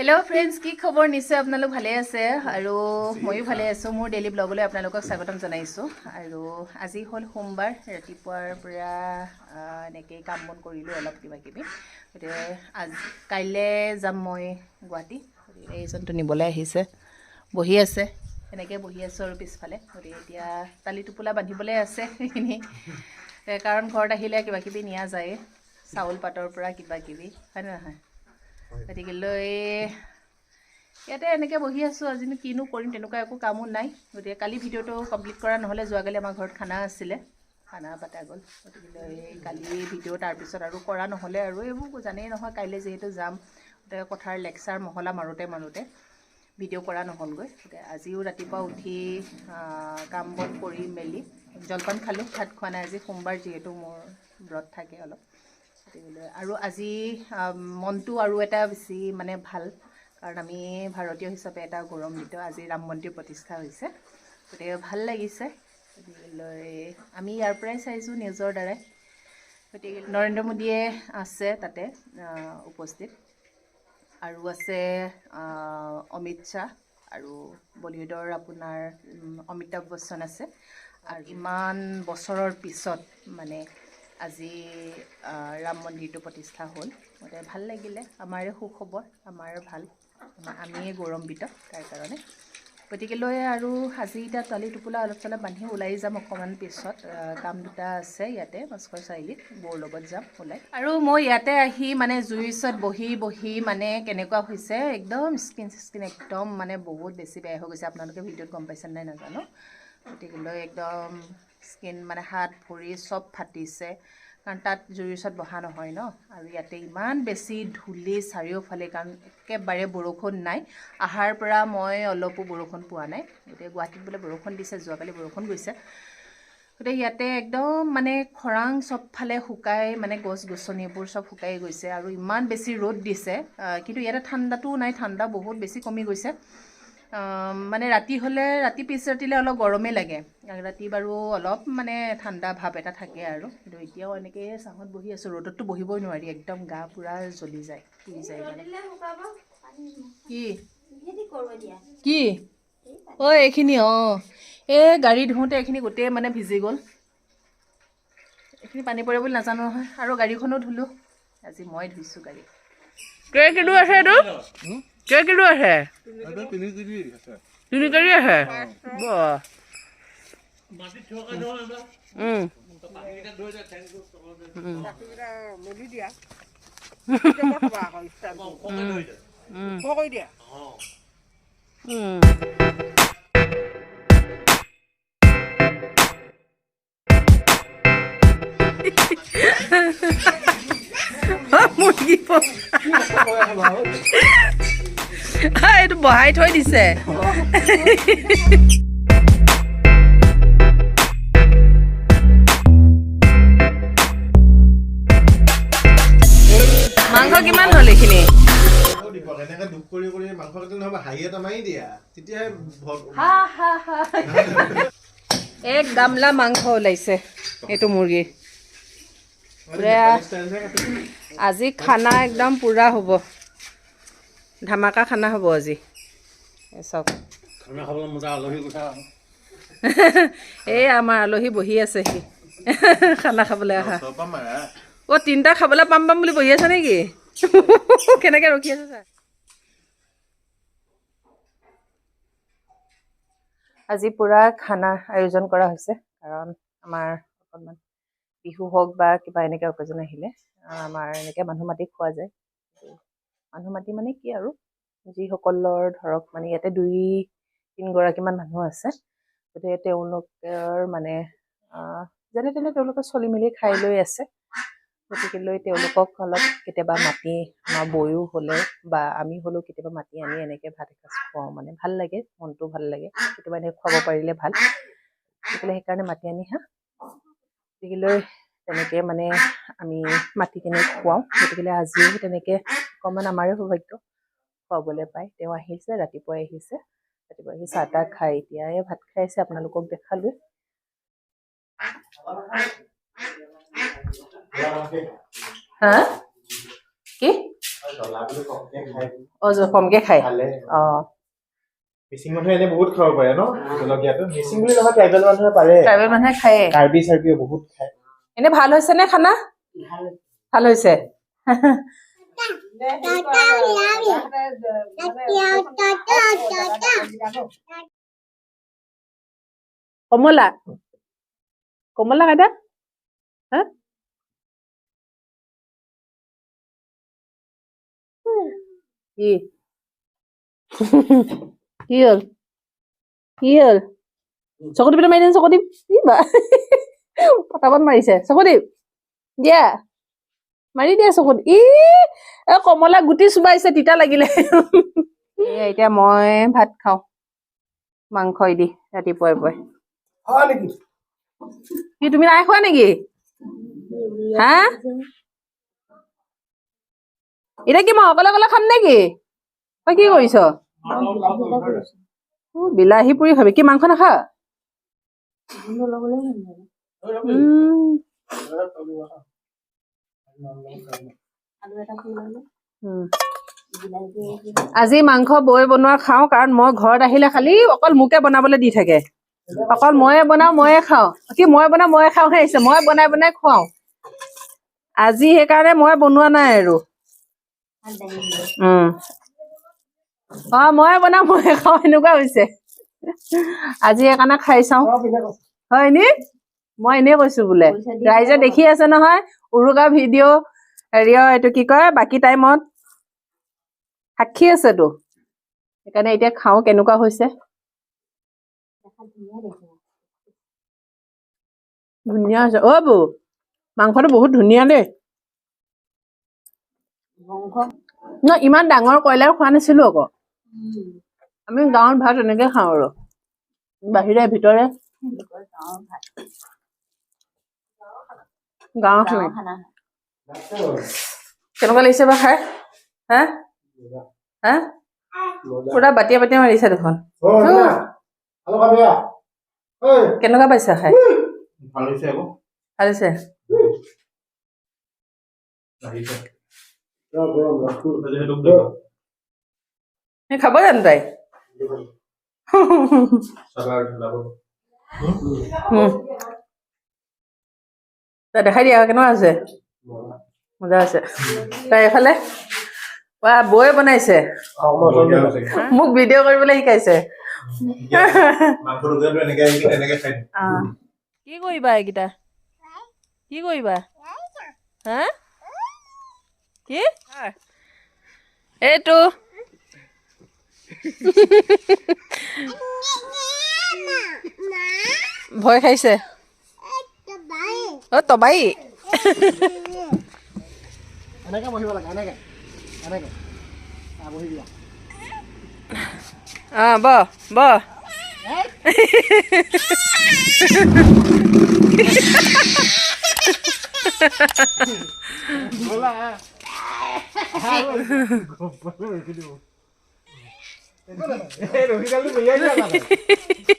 Hello friends কি খবৰ? নিশ্চয় আপোনালোক ভালে আছে আৰু ময়ো ভালে আছোঁ। মোৰ ডেইলি ব্লগলৈ আপোনালোকক স্বাগতম জনাইছোঁ। আৰু আজি হ'ল সোমবাৰ ৰাতিপুৱাৰ পৰা আহ, এনেকেই কাম বন কৰিলোঁ অলপ কিবা কিবি গতিকে আজি কাইলৈ যাম মই গুৱাহাটী। গতিকে এইজনটো নিবলৈ আহিছে। বহি আছে। এনেকৈ বহি আছোঁ আৰু পিছফালে। গতিকে এতিয়া তালি টোপোলা বান্ধিবলৈ আছে সেইখিনি। কাৰণ ঘৰত আহিলে কিবা কিবি নিয়া যায়। চাউল পাতৰ পৰা কিবা কিবি হয়নে নহয়? গতিকে লৈ ইয়াতে এনেকৈ বহি আছোঁ আজিনো কিনো কৰিম তেনেকুৱা একো কামো নাই। গতিকে কালি ভিডিঅ'টো কমপ্লিট কৰা নহ'লে যোৱাকালি আমাৰ ঘৰত খানা আছিলে খানা পতা গ'ল। গতিকে লৈ কালি ভিডিঅ' তাৰপিছত আৰু কৰা নহ'লে আৰু এইবোৰ জানেই নহয় কাইলৈ যিহেতু যাম গতিকে কথাৰ লেকচাৰ মহলা মাৰোঁতে মাৰোঁতে ভিডিঅ' কৰা নহ'লগৈ। গতিকে আজিও ৰাতিপুৱা উঠি কাম বন কৰি মেলি জলপান খালোঁ ভাত খোৱা নাই আজি সোমবাৰ যিহেতু মোৰ ব্ৰত থাকে অলপ। আৰু আজি মনটো আৰু এটা বেছি মানে ভাল কাৰণ আমি ভাৰতীয় হিচাপে এটা গৌৰৱান্বিত আজি ৰাম মন্দিৰ প্ৰতিষ্ঠা হৈছে। গতিকে ভাল লাগিছে। গতিকে লৈ আমি ইয়াৰ পৰাই চাইছোঁ নিউজৰ দ্বাৰাই। গতিকে নৰেন্দ্ৰ মোদীয়ে আছে তাতে উপস্থিত। আৰু আছে অমিত শ্বাহ আৰু বলিউডৰ আপোনাৰ অমিতাভ বচ্চন আছে। আৰু ইমান বছৰৰ পিছত মানে আজি ৰাম মন্দিৰটো প্ৰতিষ্ঠা হ'ল। গতিকে ভাল লাগিলে। আমাৰে সুখবৰ আমাৰ ভাল। আমা- আমিয়ে গৌৰৱান্বিত তাৰ কাৰণে। গতিকেলৈ আৰু আজি এতিয়া তালি টোপোলা অলপ চলপ বান্ধি ওলাই যাম অকণমান পিছত। কাম দুটা আছে ইয়াতে মাস্কৰ চাৰিআলিত। বৌৰ লগত যাম ওলাই। আৰু মই ইয়াতে আহি মানে জুইৰ ওচৰত বহি বহি মানে কেনেকুৱা হৈছে একদম স্কিন স্কিন একদম মানে বহুত বেছি বেয়া হৈ গৈছে। আপোনালোকে ভিডিঅ'ত গম পাইছে নাই নাজানো। গতিকেলৈ একদম স্কিন মানে হাত ভৰি চব ফাটিছে। কাৰণ তাত জুইৰ ওচৰত বহা নহয় ন। আৰু ইয়াতে ইমান বেছি ধূলি চাৰিওফালে কাৰণ একেবাৰে বৰষুণ নাই। অহাৰ পৰা মই অলপো বৰষুণ পোৱা নাই। গতিকে গুৱাহাটীত বোলে বৰষুণ দিছে যোৱাকালি বৰষুণ গৈছে। গতিকে ইয়াতে একদম মানে খৰাং চবফালে শুকাই মানে গছ গছনিবোৰ চব শুকাই গৈছে। আৰু ইমান বেছি ৰ'দ দিছে। কিন্তু ইয়াতে ঠাণ্ডাটোও নাই ঠাণ্ডা বহুত বেছি কমি গৈছে। মানে ৰাতি হ'লে ৰাতি পিছ ৰাতিলৈ অলপ গৰমেই লাগে। আৰু ৰাতি বাৰু অলপ মানে ঠাণ্ডা ভাৱ এটা থাকে আৰু। কিন্তু এতিয়াও এনেকৈ চাঙত বহি আছোঁ ৰ'দততো বহিবই নোৱাৰি একদম গা পূৰা জ্বলি যায় পুৰি যায় মানে। কি? কি? অ এইখিনি অঁ। এই গাড়ী ধুওঁতে এইখিনি গোটেই মানে ভিজি গ'ল। এইখিনি পানী পৰে বুলি নাজানো নহয়। আৰু গাড়ীখনো ধুলোঁ। আজি মই ধুইছোঁ গাড়ী। কেই কিলো আছে এইটো? কেই কিলো আছে তিনি কেজি আছে। তিনি কেজি এইটো বহাই থৈ দিছে। মাংস কিমান হ'ল এইখিনি? এক গামলা মাংস ওলাইছে এইটো মুৰ্গী পুৰা। আজি খানা একদম পূৰা হ'ব। ধামাকা খানা হ'ব আজি। চাওক। এই আমাৰ আলহী বহি আছেহি খানা খাবলৈ অহা। অ' তিনিটা খাবলৈ পাম পাম বুলি বহি আছে নেকি? কেনেকৈ ৰখি আছে ছাৰ? আজি পূৰা খানা আয়োজন কৰা হৈছে কাৰণ আমাৰ অকণমান বিহু হওক বা কিবা এনেকৈ অকেজন আহিলে আহ, আমাৰ এনেকৈ মানুহ মাতি খোৱা যায়। মানুহ মাতি মানে কি আৰু যিসকলৰ ধৰক মানে ইয়াতে দুই তিনিগৰাকীমান মানুহ আছে গতিকে তেওঁলোকৰ মানে যেনে তেনে তেওঁলোকে চলি মেলি খাই লৈ আছে গতিকে লৈ তেওঁলোকক অলপ কেতিয়াবা মাতি আমাৰ বয়ো হ'লে বা আমি হ'লেও কেতিয়াবা মাতি আনি এনেকৈ ভাত এসাঁজ খুৱাওঁ মানে ভাল লাগে মনটো ভাল লাগে কেতিয়াবা এনেকৈ খুৱাব পাৰিলে ভাল গতিকে সেইকাৰণে মাতি আনি হা গতিকে লৈ তেনেকৈ মানে আমি মাতি কিনে খুৱাওঁ গতিকে আজিও তেনেকৈ অকণমান আমাৰে সৌভাগ্য খুৱাবলৈ পায়। তেওঁ আহিছে ৰাতিপুৱাই আহিছে। ৰাতিপুৱা আহি চাহ তাহ খাই এতিয়া এই ভাত খাই আছে আপোনালোকক দেখালোৱে হা? কি? বুলি কমকে খাই অঁ জ- কমকে খায়। ভালে। অঁ। মিচিং মানুহে এনে বহুত খাব পাৰে ন জলকীয়াটো? মিচিং বুলি নহয় ট্ৰাইবেল মানুহে পাৰে। ট্ৰাইবেল মানুহে খায়ে। কাৰ্বি চাৰ্বিও বহুত খায়। এনে ভাল হৈছে নে খানা? ভাল হৈছে। কমলা কমলা কাইদা হা কি কি হ'ল কি হ'ল চকু টিপিতে মাৰি দিম চকু টিপ কি বা পটাপট মাৰিছে চকু টিপ দিয়া মাৰি দিয়া চকুত ই কমলা গুটি চুবাইছে তিতা লাগিলে। এতিয়া মই ভাত খাওঁ। মাংস দি ৰাতিপুৱাই পুৱাই। কি তুমি নাই খোৱা নেকি? হা? এতিয়া কি মই অকলে অকলে খাম নেকি? তই কি কৰিছ? বিলাহী পুৰি খাবি। কি মাংস নাখা? উম। আজি মাংস বৈ বনোৱা খাওঁ কাৰণ মই ঘৰত আহিলে খালি অকল মোকে বনাবলৈ দি থাকে। অকল ময়ে বনাও ময়ে খাওঁ। কি মই বনাও ময়ে খাওঁ আহিছে। মই বনাই বনাই খুৱাওঁ। আজি সেইকাৰণে মই বনোৱা নাই আৰু। অ ময়ে বনাও ময়ে খাওঁ এনেকুৱা হৈছে। আজি সেইকাৰণে খাই চাওঁ। হয় নি? মই এনেই কৈছো বোলে। ৰাইজে দেখি আছে নহয় উৰুকা ভিডিঅ' হেৰিয় এইটো কি কয় বাকী টাইমত সাক্ষী আছেতো। সেইকাৰণে এতিয়া খাওঁ কেনেকুৱা হৈছে। ধুনীয়া হৈছে। অ বৌ মাংসটো বহুত ধুনীয়া দেই। ন ইমান ডাঙৰ কয়লাৰ খোৱা নাছিলো আকৌ। আমি গাঁৱত ভাত এনেকে খাওঁ আৰু। বাহিৰে ভিতৰে। গাঁৱৰ খানা। কেনেকুৱা লাগিছে বা খাই? হা? হা? পুৰা বাটিয়া বাটিয়া মাৰিছে দেখোন। কেনেকুৱা পাইছা খাই? ভালো হৈছে খাব জানো তাই। তই দেখাই দিয়া কেনেকুৱা হৈছে? মজা হৈছে। তাই এইফালে, বা বৌয়ে বনাইছে। মোক ভিডিঅ' কৰিবলৈ শিকাইছে। কিনে কি কৰিবা এইকেইটা? কি কৰিবা? হা? কি? এইটো। ভয় খাইছে। অ তবাই এনেকে বহিব লাগে এনেকে এনেকে আহ, বহি দিয়া অ ব ব ৰহিদালটো বেয়াই দিয়া